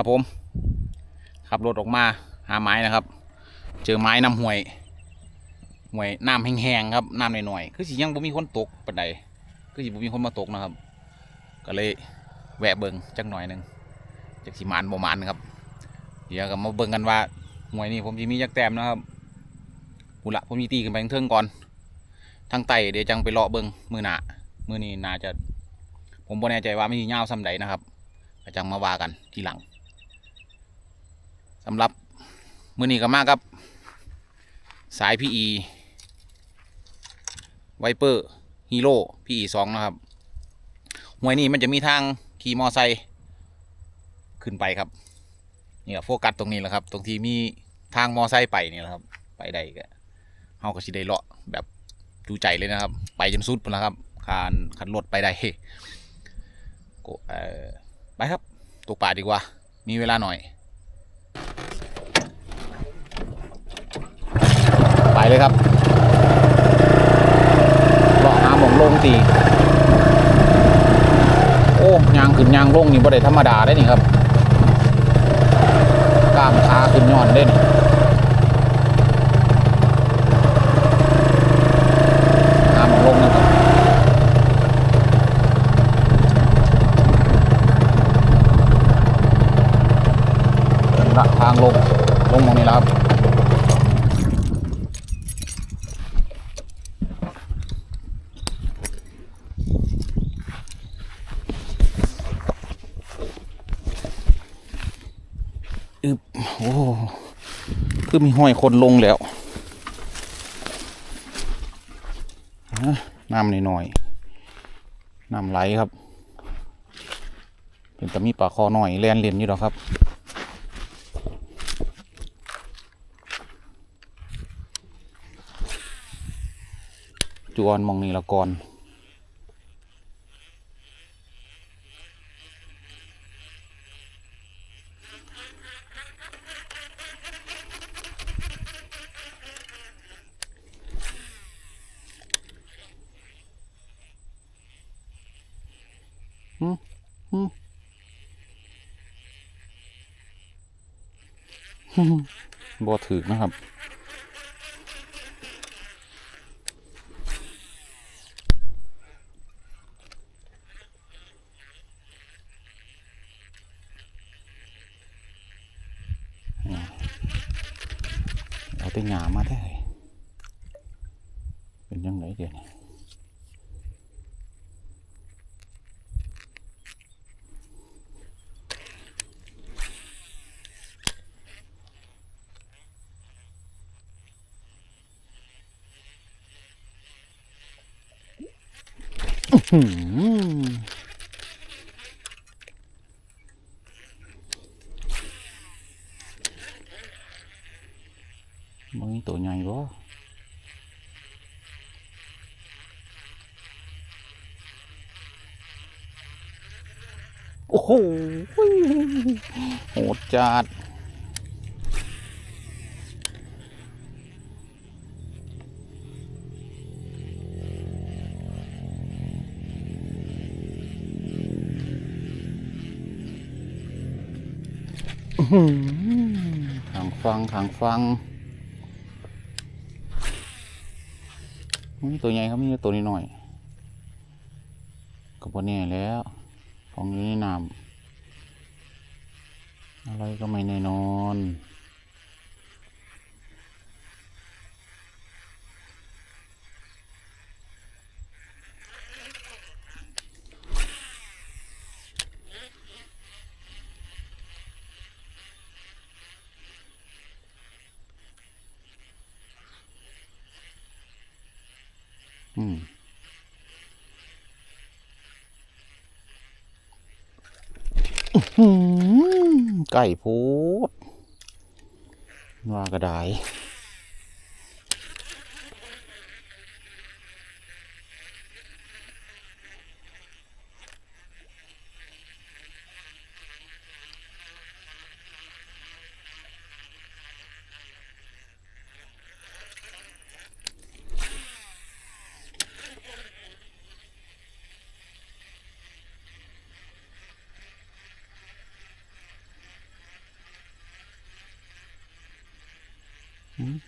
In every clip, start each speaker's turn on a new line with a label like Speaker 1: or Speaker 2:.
Speaker 1: ครับผม ขับรถออกมาหาไม้นะครับ เจอไม้น้ำห่วยห่วยน้ำแห้งๆครับน้ำหน่อยๆคือสิยังบ่มีคนตกปานใดคือสิบ่มีคนมาตกนะครับ ก็เลยแวะเบิงจักหน่อยหนึ่งจากสิหมานบ่มานครับเดี๋ยวก็มาเบิงกันว่าห่วยนี่ผมสิมีจักแต้มนะครับกูละผมมีตีขึ้นไปทางเทิงก่อนทางไต่เดี๋ยวจังไปเลาะเบิงมือหนามือนี้น่าจะ ผมบ่แน่ใจว่าไมันสิยาวส่ำใดนะครับจังมาว่ากันทีหลัง สำหรับมือนี้ก็มากครับ สาย PE ไวเปอร์ฮีโร่ PE สองนะครับหวยนี้มันจะมีทางขี่มอไซค์ขึ้นไปครับนี่ครับโฟกัสตรงนี้แหละครับ ตรงที่มีทางมอไซค์ไปนี่แหละครับ ไปได้ก็เฮาก็สิได้เลาะแบบจูใจเลยนะครับ ไปจนสุดพุ่นแล้วครับคานขันรถไปได้ก็เออไปครับตกป่าดีกว่า มีเวลาหน่อย ไป เลยครับเลาะหาหมองลงตีโอ้ยางขึ้นยางลงนี่บ่ได้ธรรมดาได้นี่ครับกล้ามขาขึ้นย้อนได้นหาหมองลงนะครับ ละทางลง ลงตรงนี้แล้วครับ อึบโอ้คือมีห้อยคนลงแล้วฮะน้ำหน่อยๆน้ำไหลครับ เป็นแต่มีปลาคอหน่อยแลนเลียนอยู่หรอครับจวนมองนี่ละก่อน บ่ถือนะครับ เอาไปหงามาได้ เป็นยังไงเดี๋ยวนี้ อื้อหือมึงตั วใหญ่บ่โอ้โหโหดจัดอื้อหือทางฟังทางฟังมีตัวใหญ่ครับมีแต่ตัวนี้หน่อยก็พอแน่แล้วของอยู่ในน้ำอะไรก็ไม่แน่นอน อืมไก่พูดว่ากระได 嗯。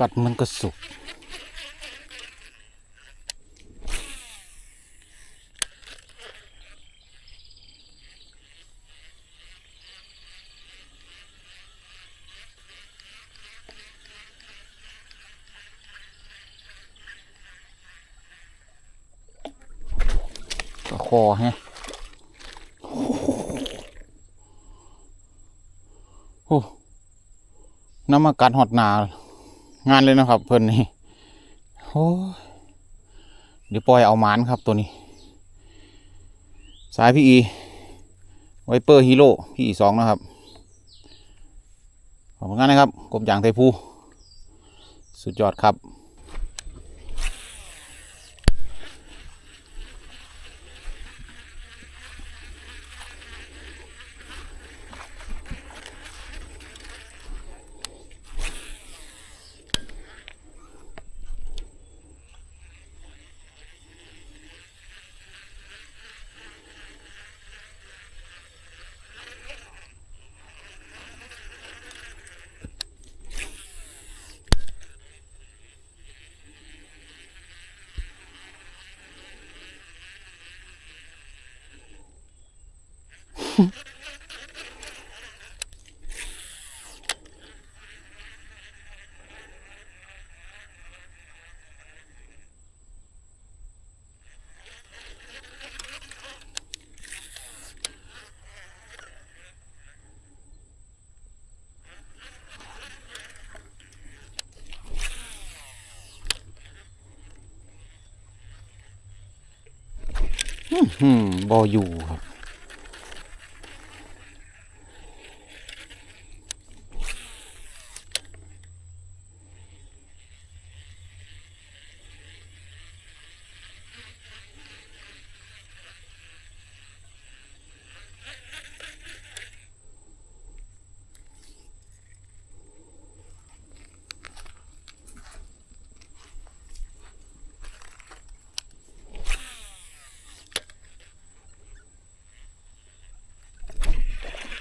Speaker 1: กัดมันก็สุก ก็คอฮะโอ้น้ำมากัดหอดนา งานเลยนะครับ เพิ่นนี่โอ้เดี๋ยวปล่อยเอาหมานครับตัวนี้ สายพี่อีไวเปอร์ฮีโร่พี่อีสองนะครับ ขอบคุณงานนะครับกบอย่างไทยภูสุดยอดครับ บออยู่ครับ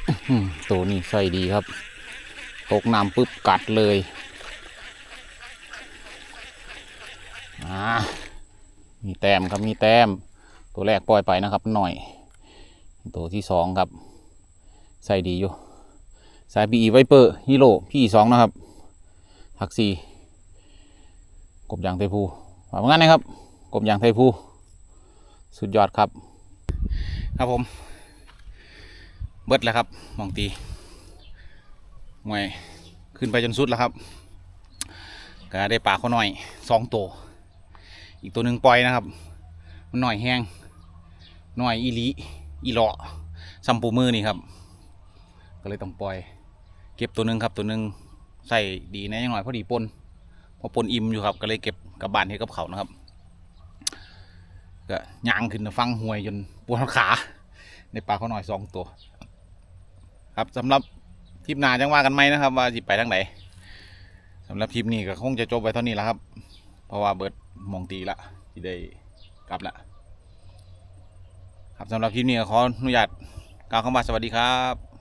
Speaker 1: อืม ตัวนี้ใส่ดีครับ ตกน้ำปุ๊บกัดเลยอ่ามีแต้มครับมีแต้ม ตัวแรกปล่อยไปนะครับ หน่อย ตัวที่สองครับ ใส่ดีอยู่ สายปีไวเปอร์ฮีโร่พี่สองนะครับทักซีกบยางไทยภูฝากเหมือนนะครับ กบยางไทยภูสุดยอดครับ ครับผม เบิดแล้วครับมองตีมวยขึ้นไปจนสุดแล้วครับก็ได้ปลาเขาหน่อยสองตัวอีกตัวหนึ่งปล่อยนะครับ มันหน่อยแห้งหน่อยอีลีอีหลอซัมปูมือนี่ครับ ก็เลยต้องปล่อย เก็บตัวหนึ่งครับตัวหนึ่งใส่ดีน่ยังหน่อยพอดีปนพอปนอิ่มอยู่ครับ ก็เลยเก็บกลับบ้านให้กับเขานะครับก็ย่างขึ้นฟังหวยจนปวดขาในปลาเขาหน่อยสองตัว ครับสำหรับทริปหน้าจังว่ากันไหมนะครับ ว่าจะไปทางไหนสำหรับทริปนี้ก็คงจะจบไปเท่านี้แล้วครับ เพราะว่าเบิดมองตีละที่ได้กลับละครับสำหรับคลิปนี้ขออนุญาตกล่าวคำว่าสวัสดีครับ